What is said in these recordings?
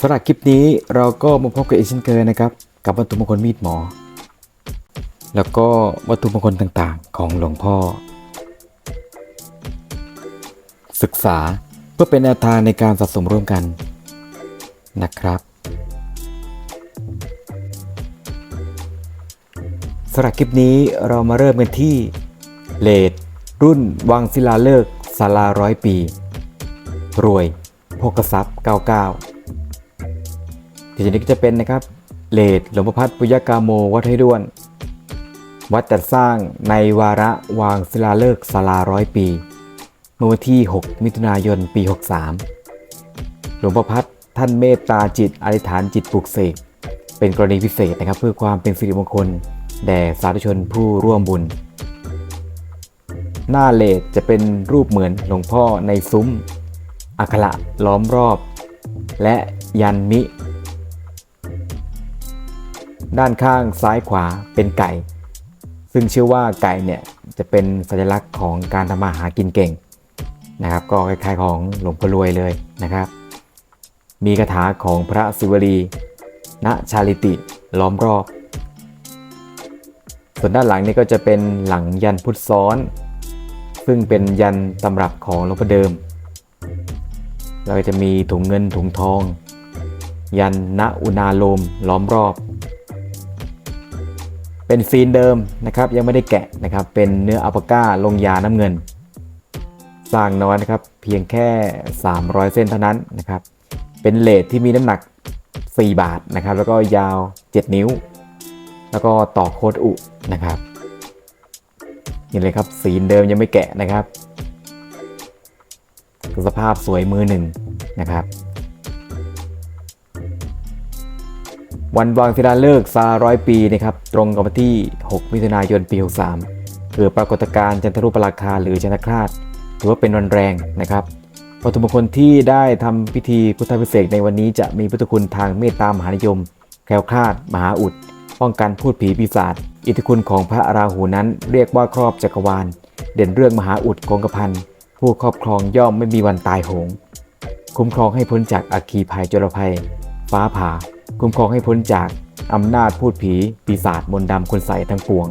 สำหรับคลิปนี้เราก็มาพบกับอีกเช่นเคยนะครับ กับวัตถุมงคลมีดหมอ แล้วก็วัตถุมงคลต่างๆ ของหลวงพ่อ ศึกษาเพื่อเป็นแนวทางในการสะสมร่วมกันนะครับสำหรับคลิปนี้เรามาเริ่มกันที่เลดรุ่นวังศิลาเลิกศาลาร้อยปี รวยโภกทรัพย์ 99 ที่ชนิดก็จะเป็นนะครับเลดหลวงพ่อพัฒปุยกาโมวัดให้ด้วน วัดจัดสร้างในวาระวางศิลาฤกษ์ศาลาร้อยปี เมื่อวันที่ 6 มิถุนายน ปี 63 หลวงพ่อพัฒท่านเมตตาจิตอธิษฐานจิตปลุกเสกเป็นกรณีพิเศษนะครับ เพื่อความเป็นสิริมงคล แด่สาธุชนผู้ร่วมบุญ หน้าเลดจะเป็นรูปเหมือนหลวงพ่อในซุ้มอักขระล้อมรอบ และยันมิ ด้านข้างซ้ายขวาเป็นไก่ ซึ่งเชื่อว่าไก่เนี่ยจะเป็นสัญลักษณ์ของการทำมาหากินเก่งนะครับ ก็คล้ายๆของหลวงพ่อรวยเลยนะครับ มีคาถาของพระศิวลีณชาลิติล้อมรอบ ส่วนด้านหลังนี่ก็จะเป็นหลังยันพุทธซ้อน ซึ่งเป็นยันตำรับของหลวงพ่อเดิม เราจะมีถุงเงินถุงทอง ยันณอุณาโลมล้อมรอบ เป็นซีนเดิมนะครับยังไม่ได้แกะนะครับเป็นเนื้ออัลปาก้าลงยาน้ำเงิน สร้างน้อยนะครับเพียงแค่ 300 เส้นเท่านั้นนะครับเป็นเลทที่มีน้ำหนัก 4 บาทนะครับแล้วก็ยาว 7 นิ้ว แล้วก็ต่อโคดอุนะครับนี่เลยครับสีนเดิมยังไม่แกะนะครับ สภาพสวยมือหนึ่งนะครับ วันวางศิลาฤกษ์ซาร้อยปีนะครับตรงกับวันที่ 6 มิถุนายนปี 63เกิดปรากฏการณ์จันทรุปราคาหรือจันทคราชถือว่าเป็นวันแรงนะครับวัตถุมงคลที่ได้ทำพิธีพุทธพิเศษในวันนี้จะมีพุทธคุณทางเมตตามหานิยม แคล้วคลาด มหาอุด ป้องกันพูดผีปีศาจ อิทธิคุณของพระราหูนั้นเรียกว่าครอบจักรวาล เด่นเรื่องมหาอุดโกงกพัน ผู้ครอบครองย่อมไม่มีวันตายโหง คุ้มครองให้พ้นจากอัคคีภัยจรภัย ฟ้าผ่า คุ้มครองให้พ้นจากอำนาจพูดผี ปีศาจมนต์ดำคนใส่ทั้งปวง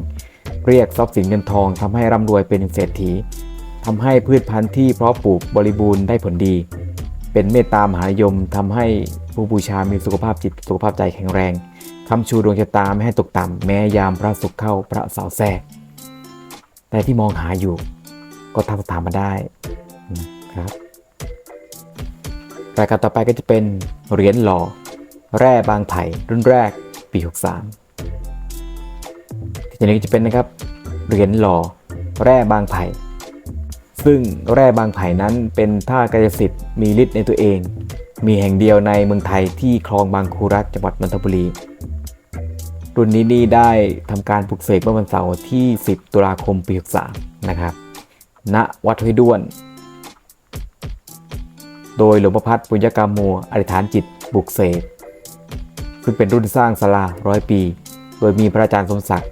เรียกทรัพย์สินเงินทองทำให้ร่ำรวยเป็นเศรษฐีทำให้พืชพันธุ์ที่เพาะปลูกบริบูรณ์ได้ผลดี เป็นเมตตามหานิยมทำให้ผู้บูชามีสุขภาพจิตสุขภาพใจแข็งแรงคำชูดวงชะตาไม่ให้ตกต่ำแม้ยามพระศุกร์เข้าพระเสาร์แทรกแต่ที่มองหาอยู่ ก็ทักถามมาได้นะครับรายการต่อไปก็จะเป็นเหรียญหล่อ แร่บางไผ่รุ่นแรกปี 63ทีนี้จะเป็นนะครับเหรียญหล่อแร่บางไผ่ซึ่งแร่บางไผ่นั้นเป็นท่ากายสิทธิ์มีฤทธิ์ในตัวเอง มีแห่งเดียวในเมืองไทยที่คลองบางคูรัฐจังหวัดนนทบุรี รุ่นนี้นี่ได้ทำการปลุกเสกเมื่อวันเสาร์ที่ 10 ตุลาคมปี 63 นะครับ ณ วัดห้วยด้วน โดยหลวงพ่อพัฒน์ปุญญกรรมโมอธิษฐานจิตบุกเสก ซึ่งเป็นรุ่นสร้างศาลาร้อยปี โดยมีพระอาจารย์สมศักดิ์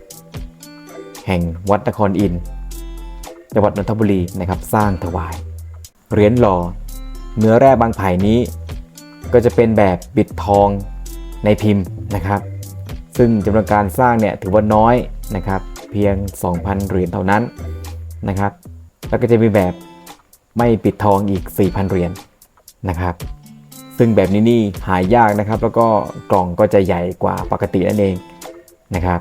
แห่งวัดนครอินทร์จังหวัดนนทบุรีนะครับสร้างถวาย เหรียญหล่อ เนื้อแร่บางไผ่นี้ ก็จะเป็นแบบบิดทองในพิมพ์นะครับ ซึ่งจำนวนการสร้างเนี่ยถือว่าน้อยนะครับ เพียง 2,000 เหรียญเท่านั้นนะครับ แล้วก็จะมีแบบไม่ปิดทองอีก 4,000 เหรียญนะครับ ซึ่งแบบนี้นี่หายากนะครับ แล้วก็กล่องก็จะใหญ่กว่าปกตินั่นเองนะครับ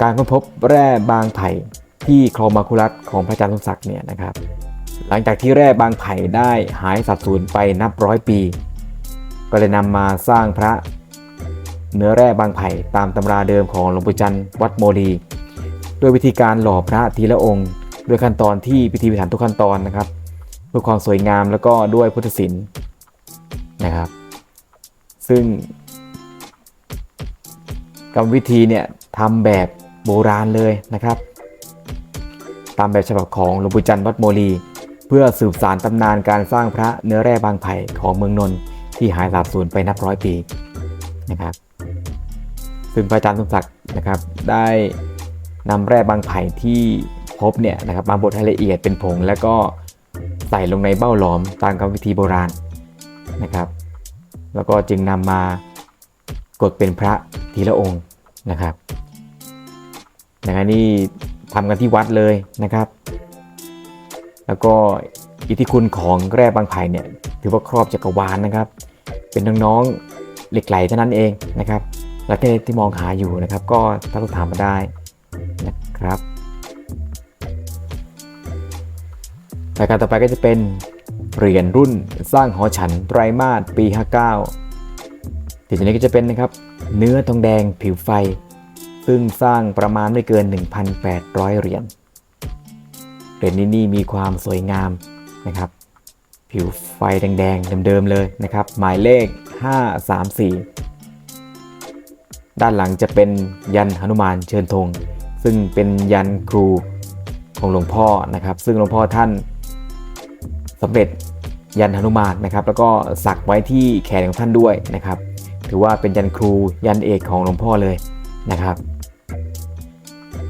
การค้นพบแร่บางไผ่ที่คลองมาคุรัตของพระอาจารย์สมศักดิ์เนี่ยนะครับ หลังจากที่แร่บางไผ่ได้หายสับสูญไปนับร้อยปี ก็เลยนำมาสร้างพระเนื้อแร่บางไผ่ตามตำราเดิมของหลวงปู่จันทร์วัดโมลีด้วยวิธีการหล่อพระทีละองค์ ด้วยขั้นตอนที่พิธีพิถันทุกขั้นตอนนะครับ เพื่อความสวยงามแล้วก็ด้วยพุทธศิลป์นะครับ ซึ่งกรรมวิธีเนี่ยทำแบบโบราณเลยนะครับ ตามแบบฉบับของหลวงปู่จันทร์วัดโมลี เพื่อสืบสารตำนานการสร้างพระเนื้อแร่บางไผ่ของเมืองนนท์ที่หายสาบสูญไปนับร้อยปีนะครับ ซึ่งพระอาจารย์สมศักดิ์นะครับได้นำแร่บางไผ่ที่พบเนี่ยนะครับมาบดให้ละเอียดเป็นผงแล้วก็ ใส่ลงในเบ้าหลอมตามกรรมวิธีโบราณนะครับ แล้วก็จึงนำมากดเป็นพระทีละองค์นะครับนะครับนี่ทำกันที่วัดเลยนะครับ แล้วก็อิทธิคุณของแร่บางไผ่เนี่ยถือว่าครอบจักรวาลนะครับ เป็นน้องๆเหล็กไหลเท่านั้นเองนะครับ และที่ที่มองหาอยู่นะครับ ก็ถ้าต้องถามมาได้นะครับ รายการต่อไปก็จะเป็นเหรียญรุ่นสร้างหอฉันไตรมาสปี 59ทีนี้ก็จะเป็นนะครับเนื้อทองแดงผิวไฟ ซึ่งสร้างประมาณไม่เกิน 1,800 เหรียญ เหรียญนี้นี่มีความสวยงามนะครับ ผิวไฟแดงๆเดิมๆเลยนะครับ หมายเลข 534 ด้านหลังจะเป็นยันหนุมานเชิญธงซึ่งเป็นยันครูของหลวงพ่อนะครับ ซึ่งหลวงพ่อท่าน สำเร็จยันหนุมานนะครับ แล้วก็สักไว้ที่แขนของท่านด้วยนะครับ ถือว่าเป็นยันครูยันเอกของหลวงพ่อเลยนะครับ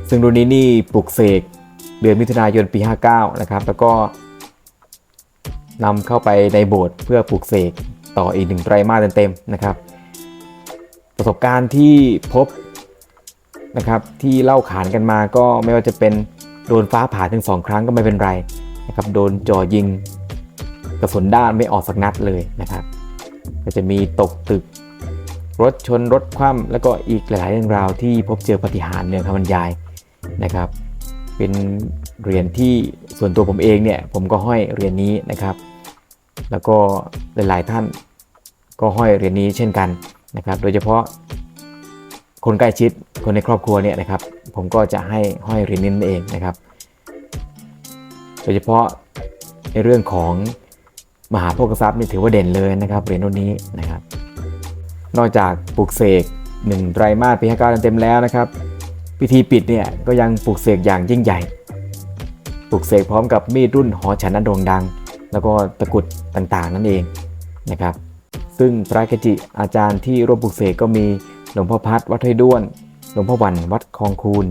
ซึ่งรุ่นนี้นี่ปลุกเสกเดือนมิถุนายนปี 59 นะครับ แล้วก็นำเข้าไปในโบสถ์เพื่อปลุกเสกต่ออีกหนึ่งไตรมาสเต็มๆนะครับ ประสบการณ์ที่พบนะครับที่เล่าขานกันมาก็ไม่ว่าจะเป็นโดนฟ้าผ่าถึงสองครั้งก็ไม่เป็นไรนะครับโดนจ่อยิง กระสุนด้านไม่ออกสักนัดเลยนะครับ ก็จะมีตกตึก รถชนรถคว่ำแล้วก็อีกหลายเรื่องราวที่พบเจอปฏิหารเนืองคำบรรยายนะครับ เป็นเหรียญที่ส่วนตัวผมเองเนี่ยผมก็ห้อยเหรียญนี้นะครับ แล้วก็หลายๆท่านก็ห้อยเหรียญนี้เช่นกันนะครับ โดยเฉพาะคนใกล้ชิดคนในครอบครัวเนี่ยนะครับ ผมก็จะให้ห้อยเหรียญนี้นั่นเองนะครับ โดยเฉพาะในเรื่องของ มหาโภคทรัพย์นี่ถือว่าเด่นเลยนะครับเหรียญรุ่นนี้นะครับ นอกจากปลุกเสก1ไตรมาสปี59เต็มแล้วนะครับพิธีปิดเนี่ยก็ยังปลุกเสกอย่างยิ่งใหญ่ปลุกเสกพร้อมกับมีดรุ่นหอฉันนันโด่งดัง แล้วก็ตะกรุดต่างๆนั่นเองนะครับ ซึ่งพระเกจิอาจารย์ที่ร่วมปลุกเสกก็มีหลวงพ่อพัดวัดไทยด้วน หลวงพ่อวันวัดคลองคูน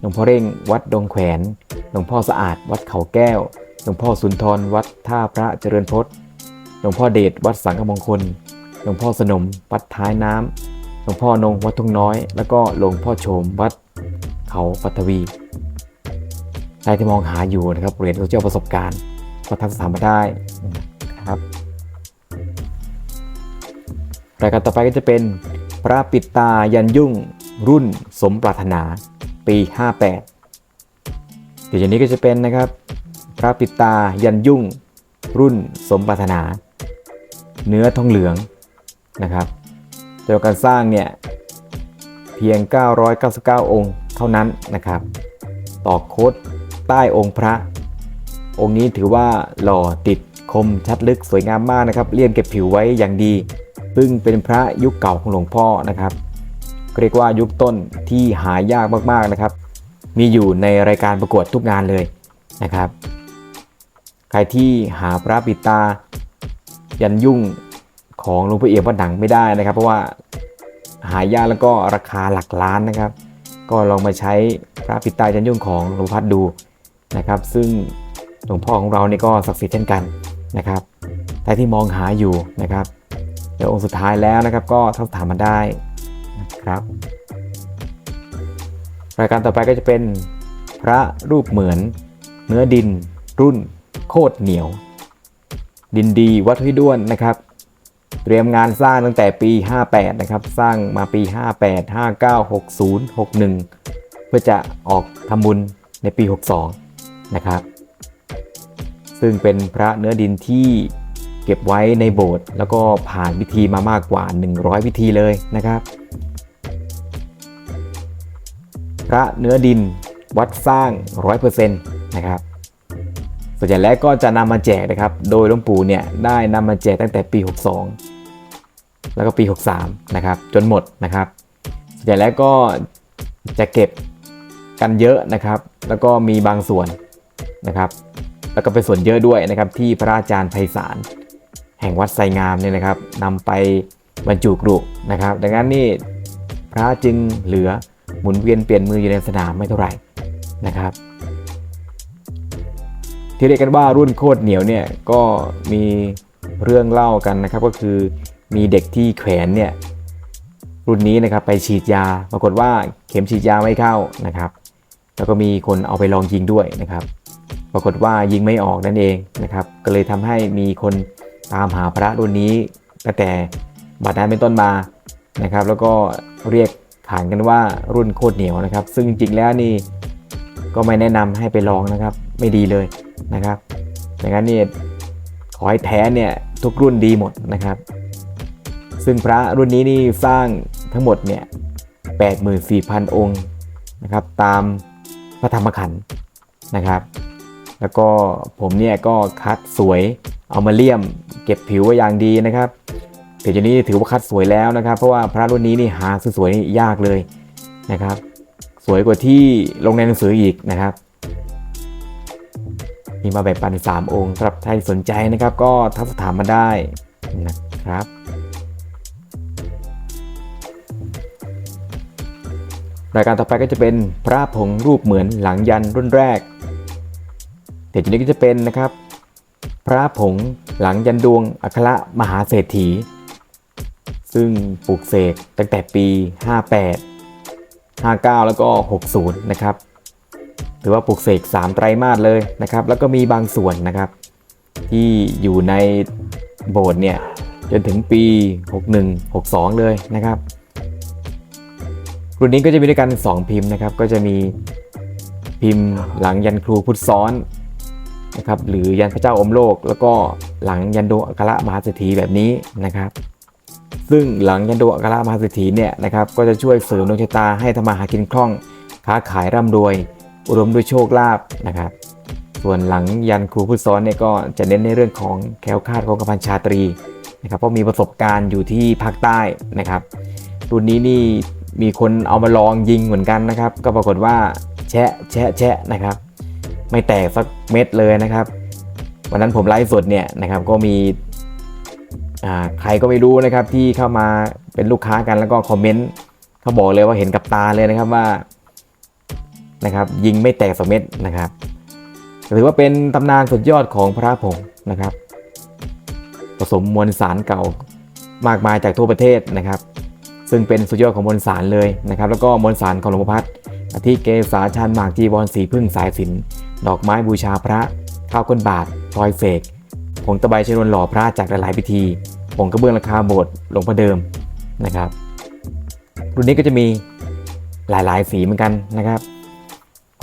หลวงพ่อเร่งวัดดงแขวน หลวงพ่อสะอาดวัดเขาแก้ว หลวงพ่อสุนทรวัดท่าพระเจริญพจน์หลวงพ่อเดชวัดสังฆมงคล หลวงพ่อสนมวัดท้ายน้ำหลวงพ่อนงวัดทุ่งน้อย แล้วก็หลวงพ่อโฉมวัดเขาปัทวีใครที่มองหาอยู่นะครับเหรียญโซเชียลประสบการณ์ก็ทักษะมาได้นะครับรายการต่อไปก็จะเป็นพระปิดตายันยุ่งรุ่นสมปรารถนาปี 58เดี๋ยวอย่างนี้ก็จะเป็นนะครับ พระปิตายันยุ่ง รุ่นสมปรารถนา เนื้อทองเหลืองนะครับจำนวนการสร้างเนี่ยเพียง 999 องค์เท่านั้นนะครับต่อโคดใต้องค์พระ องค์นี้ถือว่าหล่อติดคมชัดลึกสวยงามมากนะครับเลี่ยมเก็บผิวไว้อย่างดี ซึ่งเป็นพระยุคเก่าของหลวงพ่อนะครับเรียกว่ายุคต้นที่หายากมากๆนะครับ มีอยู่ในรายการประกวดทุกงานเลยนะครับ ใครที่หาพระปิดตา ยันยุ่งของหลวงพ่อเอี่ยมวัดหนังไม่ได้นะครับ เพราะว่าหายากแล้วก็ราคาหลักล้านนะครับ ก็ลองมาใช้พระปิดตายันยุ่งของหลวงพัดดูนะครับ ซึ่งหลวงพ่อของเรานี่ก็ศักดิ์สิทธิ์เช่นกันนะครับใครที่มองหาอยู่นะครับเดี๋ยวองค์สุดท้ายแล้วนะครับ ก็ทักถามมาได้นะครับรายการต่อไปก็จะเป็นพระรูปเหมือนเนื้อดินรุ่น โคตรเหนียว ดินดีวัดห้วยด้วนนะครับ เตรียมงานสร้างตั้งแต่ปี 58 นะครับ สร้างมาปี 58 59 60 61 เพื่อจะออกทำบุญในปี 62 นะครับ ซึ่งเป็นพระเนื้อดินที่เก็บไว้ในโบสถ์แล้วก็ผ่านพิธีมามากกว่า 100 พิธีเลยนะครับ พระเนื้อดินวัดสร้าง 100%นะครับ ส่วนใหญ่แล้วก็จะนำมาแจกนะครับ โดยหลวงปู่เนี่ยได้นำมาแจกตั้งแต่ปี 62 แล้วก็ปี 63 นะครับ จนหมดนะครับ ส่วนใหญ่แล้วก็จะเก็บกันเยอะนะครับ แล้วก็มีบางส่วนนะครับ แล้วก็เป็นส่วนเยอะด้วยนะครับ ที่พระอาจารย์ไพศาลแห่งวัดไซงามเนี่ยนะครับนำไปบรรจุกรุนะครับ ดังนั้นนี่พระจึงเหลือหมุนเวียนเปลี่ยนมืออยู่ในสนามไม่เท่าไหร่นะครับ ที่เรียกกันว่ารุ่นโคตรเหนียวเนี่ยก็มีเรื่องเล่ากันนะครับ ก็คือมีเด็กที่แขวนเนี่ยรุ่นนี้นะครับไปฉีดยาปรากฏว่าเข็มฉีดยาไม่เข้านะครับ แล้วก็มีคนเอาไปลองยิงด้วยนะครับ ปรากฏว่ายิงไม่ออกนั่นเองนะครับ ก็เลยทำให้มีคนตามหาพระรุ่นนี้ตั้งแต่บัดนั้นเป็นต้นมานะครับ แล้วก็เรียกขานกันว่ารุ่นโคตรเหนียวนะครับ ซึ่งจริงๆแล้วนี่ก็ไม่แนะนำให้ไปลองนะครับ ไม่ดีเลย นะครับดังนั้นนี่ขอให้แท้เนี่ยทุกรุ่นดีหมดนะครับ ซึ่งพระรุ่นนี้นี่สร้างทั้งหมดเนี่ย84,000 องค์นะครับตามพระธรรมขันธ์นะครับ แล้วก็ผมเนี่ยก็คัดสวยเอามาเลี่ยมเก็บผิวไว้อย่างดีนะครับเดี๋ยวนี้ถือว่าคัดสวยแล้วนะครับ เพราะว่าพระรุ่นนี้นี่หาสวยๆนี่ยากเลยนะครับ สวยกว่าที่ลงในหนังสืออีกนะครับ มีมาแบ่งปัน 3 องค์สำหรับใครสนใจนะครับ ก็ทักสอบถามมาได้นะครับรายการต่อไปก็จะเป็นพระผงรูปเหมือนหลังยันรุ่นแรกเดี๋ยวทีนี้ก็จะเป็นนะครับ พระผงหลังยันดวงอัครมหาเศรษฐี ซึ่งปลูกเสกตั้งแต่ปี 58 59 แล้วก็ 60 นะครับ ถือว่าปลูกเสก3ไตรมาสเลยนะครับ แล้วก็มีบางส่วนนะครับ ที่อยู่ในโบสถ์เนี่ยจนถึงปี 61 62 เลยนะครับ รุ่นนี้ก็จะมีด้วยกัน 2 พิมพ์นะครับ ก็จะมีพิมพ์หลังยันครูพุทธซ้อนนะครับ หรือยันพระเจ้าอมโลก แล้วก็หลังยันโดอัครมหาเศรษฐีแบบนี้นะครับ ซึ่งหลังยันโดอัครมหาเศรษฐีเนี่ยนะครับ ก็จะช่วยเสริมดวงชะตาให้ทำมาหากินคล่อง ค้าขายร่ำรวย อุดมด้วยโชคลาภนะครับ ส่วนหลังยันครูพุทธซ้อนเนี่ยก็จะเน้นในเรื่องของแคล้วคาดของกำพันชาตรีนะครับเพราะมีประสบการณ์อยู่ที่ภาคใต้นะครับรุ่นนี้นี่มีคนเอามาลองยิงเหมือนกันนะครับ ก็ปรากฏว่าแชะแชะแชะนะครับ ไม่แตกสักเม็ดเลยนะครับ วันนั้นผมไลฟ์สดเนี่ยนะครับก็มีใครก็ไม่รู้นะครับที่เข้ามาเป็นลูกค้ากันแล้วก็คอมเมนต์เขาบอกเลยว่าเห็นกับตาเลยนะครับว่า นะครับยิงไม่แตกสักเม็ดนะครับถือว่าเป็นตำนานสุดยอดของพระผงนะครับผสมมวลสารเก่ามากมายจากทั่วประเทศนะครับ ซึ่งเป็นสุดยอดของมวลสารเลยนะครับ แล้วก็มวลสารของหลวงพ่อพัดอาทิเกษาชานหมากจีวรสีพึ่งสายสิญดอกไม้บูชาพระข้าวก้นบาทพลอยเสกผงตะไบชนวนหล่อพระจากหลายๆพิธีผงกระเบื้องราคาโบสถ์หลวงพ่อเดิมนะครับ รุ่นนี้ก็จะมีหลายๆ สีเหมือนกันนะครับ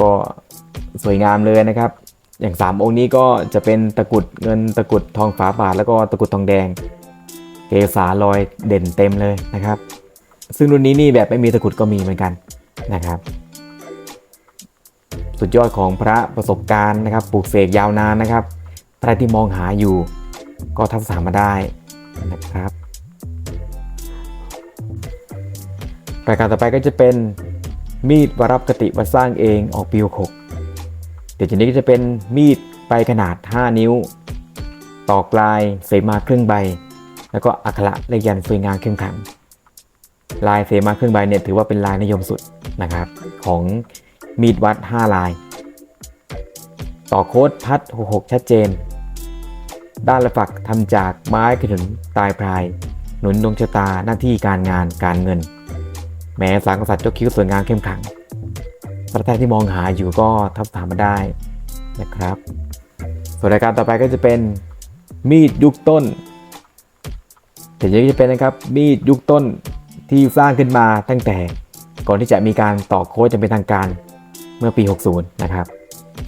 ก็สวยงามเลยนะครับ อย่าง 3 องค์นี้ก็จะเป็นตะกุดเงินตะกุดทองฝาบาท แล้วก็ตะกุดทองแดง เกสาลอยเด่นเต็มเลยนะครับ ซึ่งรุ่นนี้นี่แบบไม่มีตะกุดก็มีเหมือนกันนะครับ สุดยอดของพระประสบการณ์นะครับปลูกเสกยาวนานนะครับใครที่มองหาอยู่ ก็ทักษะมาได้นะครับรายการต่อไปก็จะเป็น มีดวรับกติวัดสร้างเองออกปี6เดี๋ยวจากนี้ก็จะเป็นมีดใบขนาด 5 นิ้ว ตอกลายเสมาครึ่งใบ แล้วก็อักขระเลขยันสวยงามเข้มขัง ลายเสมาครึ่งใบเนี่ยถือว่าเป็นลายนิยมสุดนะครับ ของมีดวัด 5 ลาย ต่อโค้ดพัด66ชัดเจน ด้านละฝักทำจากไม้ขนุนตายพราย หนุนดวงชะตาหน้าที่การงานการเงิน แม้สังกษัตริย์เจ้าคิ้วสวยงามเข้มขังพระแท้ที่มองหาอยู่ก็ทับถามมาได้นะครับ ส่วนรายการต่อไปก็จะเป็นมีดยุคต้นแต่ยังจะเป็นนะครับมีดยุคต้นที่สร้างขึ้นมาตั้งแต่ก่อนที่จะมีการต่อโค้ดจะเป็นทางการเมื่อปี 60 นะครับ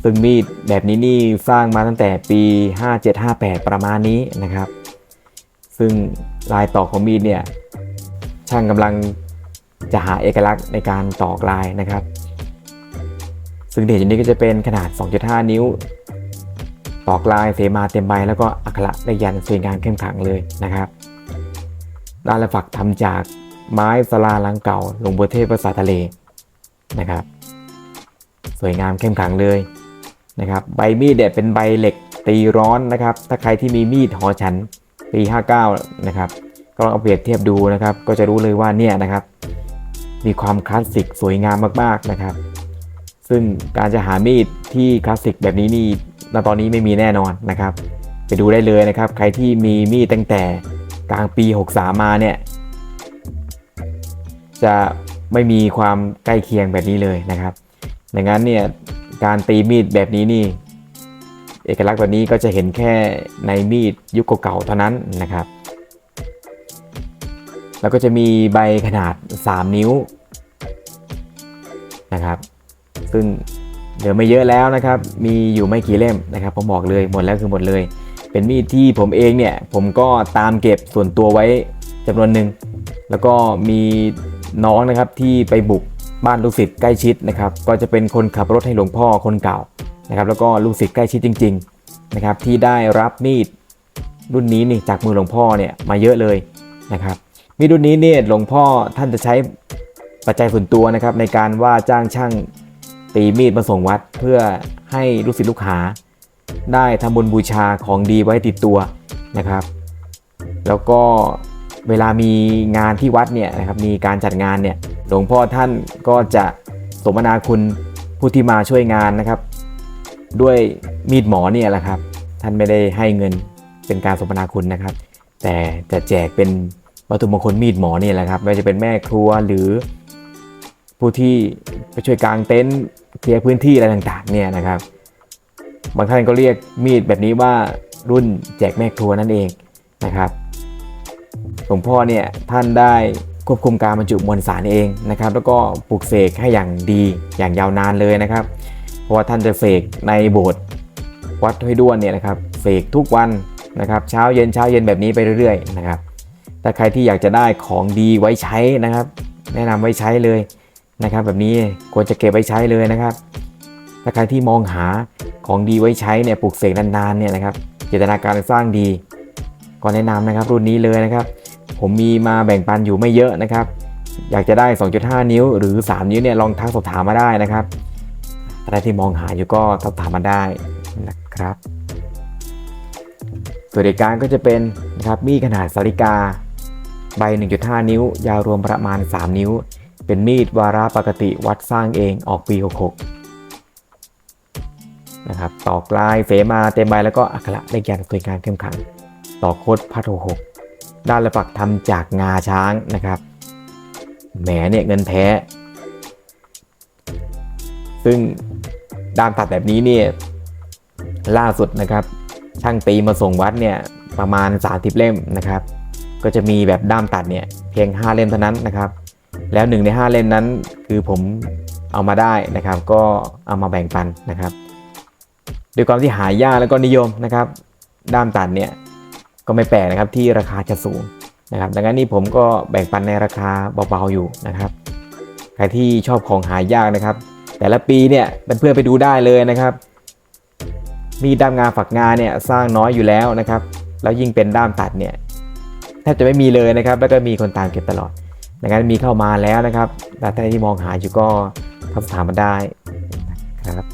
ซึ่งมีดแบบนี้นี่สร้างมาตั้งแต่ปี 5758 ประมาณนี้นะครับ ซึ่งลายต่อของมีดเนี่ยช่างกำลัง จะหาเอกลักษณ์ในการตอกลายนะครับ ซึ่งเด่นอยู่นี้ก็จะเป็นขนาด 2.5 นิ้ว ตอกลายเสมาเต็มใบแล้วก็อักขระได้ยันสวยงามเข้มขลังเลยนะครับ ด้านละฝักทำจากไม้สลาลังเก่าหลวงบัวเทพภาษาทะเลนะครับ สวยงามเข้มขลังเลยนะครับ ใบมีดเนี่ยเป็นใบเหล็กตีร้อนนะครับ ถ้าใครที่มีมีดหอฉันปี 59 นะครับก็ลองเอาเปรียบเทียบดูนะครับ ก็จะรู้เลยว่าเนี่ยนะครับ มีความคลาสสิกสวยงามมากๆนะครับ ซึ่งการจะหามีดที่คลาสสิกแบบนี้นี่ณตอนนี้ไม่มีแน่นอนนะครับ ไปดูได้เลยนะครับ ใครที่มีมีดตั้งแต่กลางปี 63 มาเนี่ย จะไม่มีความใกล้เคียงแบบนี้เลยนะครับดังนั้นเนี่ยการตีมีดแบบนี้นี่ เอกลักษณ์แบบนี้ก็จะเห็นแค่ในมีดยุคเก่าๆเท่านั้นนะครับ แล้วก็จะมีใบขนาด 3 นิ้วนะครับ ซึ่งเหลือไม่เยอะแล้วนะครับ มีอยู่ไม่กี่เล่มนะครับ ผมบอกเลยหมดแล้วคือหมดเลย เป็นมีดที่ผมเองเนี่ย ผมก็ตามเก็บส่วนตัวไว้จำนวนหนึ่ง แล้วก็มีน้องนะครับที่ไปบุกบ้านลูกศิษย์ใกล้ชิดนะครับ ก็จะเป็นคนขับรถให้หลวงพ่อคนเก่านะครับ แล้วก็ลูกศิษย์ใกล้ชิดจริง ๆนะครับ ที่ได้รับมีดรุ่นนี้นี่จากมือหลวงพ่อเนี่ยมาเยอะเลยนะครับ มีดรุ่นนี้เนี่ยหลวงพ่อท่านจะใช้ปัจจัยส่วนตัวนะครับ ในการว่าจ้างช่างตีมีดมาส่งวัด เพื่อให้ลูกศิษย์ลูกหา ได้ทำบุญบูชาของดีไว้ติดตัวนะครับ แล้วก็เวลามีงานที่วัดเนี่ยนะครับมีการจัดงานเนี่ยหลวงพ่อท่านก็จะสมนาคุณผู้ที่มาช่วยงานนะครับ ด้วยมีดหมอเนี่ยแหละครับ ท่านไม่ได้ให้เงินเป็นการสมนาคุณนะครับ แต่จะแจกเป็น วัตถุมงคลมีดหมอเนี่ยแหละครับไม่ว่าจะเป็นแม่ครัวหรือ ผู้ที่ไปช่วยกางเต็นท์เคลียร์พื้นที่อะไรต่างๆเนี่ยนะครับ บางท่านก็เรียกมีดแบบนี้ว่ารุ่นแจกแม่ครัวนั่นเองนะครับหลวงพ่อเนี่ยท่านได้ควบคุมการบรรจุมวลสารเองนะครับ แล้วก็ปลูกเสกให้อย่างดีอย่างยาวนานเลยนะครับ เพราะว่าท่านจะเสกในโบสถ์วัดห้วยด้วนเนี่ยนะครับเสกทุกวันนะครับ เช้าเย็นเช้าเย็นแบบนี้ไปเรื่อยๆนะครับาใครที่อยากจะได้ของดีไว้ใช้นะครับ แนะนำไว้ใช้เลยนะครับ แบบนี้ควรจะเก็บไว้ใช้เลยนะครับ ถ้าใครที่มองหาของดีไว้ใช้เนี่ยปลูกเสกนานๆเนี่ยนะครับ เจตนาการสร้างดี ก็แนะนำนะครับ รุ่นนี้เลยนะครับ ผมมีมาแบ่งปันอยู่ไม่เยอะนะครับ อยากจะได้ 2.5 นิ้ว หรือ 3 นิ้วเนี่ยลองทักสอบถามมาได้นะครับอะไรที่มองหาอยู่ก็สอบถามมาได้นะครับส่วนเอกการก็จะเป็นนะครับมีขนาดสาริกา ใบ 1.5 นิ้วยาวรวมประมาณ 3 นิ้ว เป็นมีดวาระปกติวัดสร้างเองออกปี 66 นะครับ ตอกลายเสมาเต็มใบแล้วก็อักระเลขยันต์สวยงามเข้มขังต่อโคดพัดหกด้านละปักทำจากงาช้างนะครับแหมเนี่ยเงินแท้ ซึ่งด้ามตัดแบบนี้เนี่ยล่าสุดนะครับ ช่างตีมาส่งวัดเนี่ยประมาณ 30 เล่มนะครับ ก็จะมีแบบด้ามตัดเนี่ยเพียง 5 เล่มเท่านั้นนะครับ แล้วหนึ่งใน 5 เล่มนั้น คือผมเอามาได้นะครับ ก็เอามาแบ่งปันนะครับด้วยความที่หายากแล้วก็นิยมนะครับ ด้ามตัดเนี่ยก็ไม่แปลกนะครับที่ราคาจะสูงนะครับดังนั้นนี่ผมก็แบ่งปันในราคาเบาๆอยู่นะครับใครที่ชอบของหายากนะครับ แต่ละปีเนี่ยเพื่อนๆไปดูได้เลยนะครับ มีด้ามงานฝักงานเนี่ยสร้างน้อยอยู่แล้วนะครับ แล้วยิ่งเป็นด้ามตัดเนี่ย บจะไม่มีเลยนะครับ แล้วก็มีคนตามเก็บตลอดดังนั้นมีเข้ามาแล้วนะครับแต่ท่านที่มองหาอยู่ก็เข้าสถามมาได้นะครับ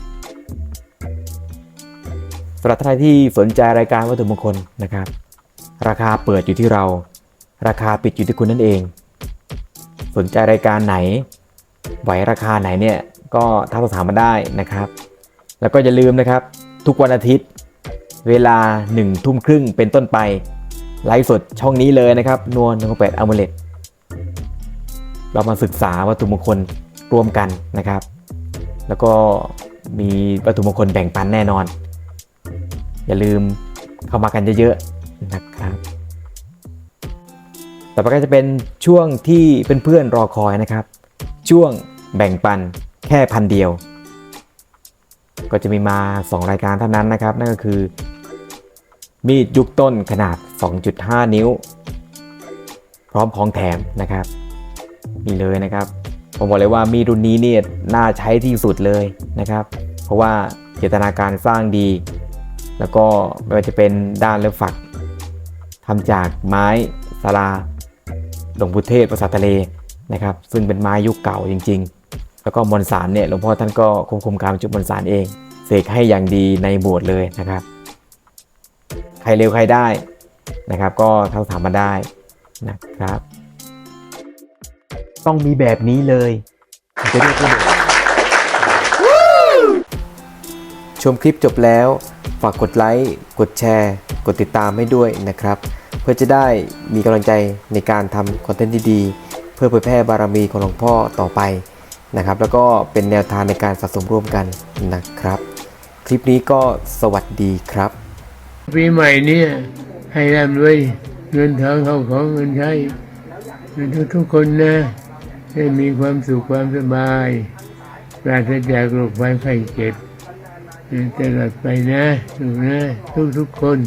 สำหรับท่านที่สนใจรายการวัตถุมงคลนะครับ ราคาเปิดอยู่ที่เรา ราคาปิดอยู่ที่คุณนั่นเอง สนใจรายการไหน ไหวราคาไหนเนี่ยก็ทักสอบถามมาได้นะครับ แล้วก็อย่าลืมนะครับ ทุกวันอาทิตย์ เวลา1ทุ่มครึ่งเป็นต้นไป ไลฟ์สดช่องนี้เลยนะครับนวลนงแปดอัมเลตเรามาศึกษาวัตถุมงคลร่วมกันนะครับ แล้วก็มีวัตถุมงคลแบ่งปันแน่นอน อย่าลืมเข้ามากันเยอะๆนะครับต่อไปก็จะเป็นช่วงที่เพื่อนๆรอคอยนะครับ ช่วงแบ่งปันแค่พันเดียว ก็จะมีมา 2 รายการเท่านั้นนะครับ นั่นก็คือ มีดยุคต้นขนาด 2.5 นิ้ว พร้อมของแถมนะครับนี่เลยนะครับ ผมบอกเลยว่ามีดรุ่นนี้เนี่ยน่าใช้ที่สุดเลยนะครับ เพราะว่าเจตนาการสร้างดี แล้วก็ไม่ว่าจะเป็นด้านและฝักทำจากไม้สาราหลวงพุเทศประสาททะเลนะครับ ซึ่งเป็นไม้ยุคเก่าจริง ๆ แล้วก็มวลสารเนี่ยหลวงพ่อท่านก็ควบคุมการบรรจุมวลสารเองเสกให้อย่างดีในบสถ์เลยนะครับ ใครเร็วใครได้นะครับ ก็ทักถามมาได้นะครับ ต้องมีแบบนี้เลยจะเรียกว่าเด็กชมคลิปจบแล้ว ฝากกดไลค์กดแชร์ กดติดตามให้ด้วยนะครับ เพื่อจะได้มีกำลังใจในการทำคอนเทนต์ที่ดีเพื่อเผยแพร่บารมีของหลวงพ่อต่อไปนะครับ แล้วก็เป็นแนวทางในการสะสมร่วมกันนะครับ คลิปนี้ก็สวัสดีครับ ปีใหม่เนี่ยให้ร่ำรวยเงินทองเข้าของเงินใช้ทุกทุกๆคนนะให้มีความสุขความสบายปราศจากโรคภัยไข้เจ็บตลอดไปนะถูกนะทุกทุกๆคน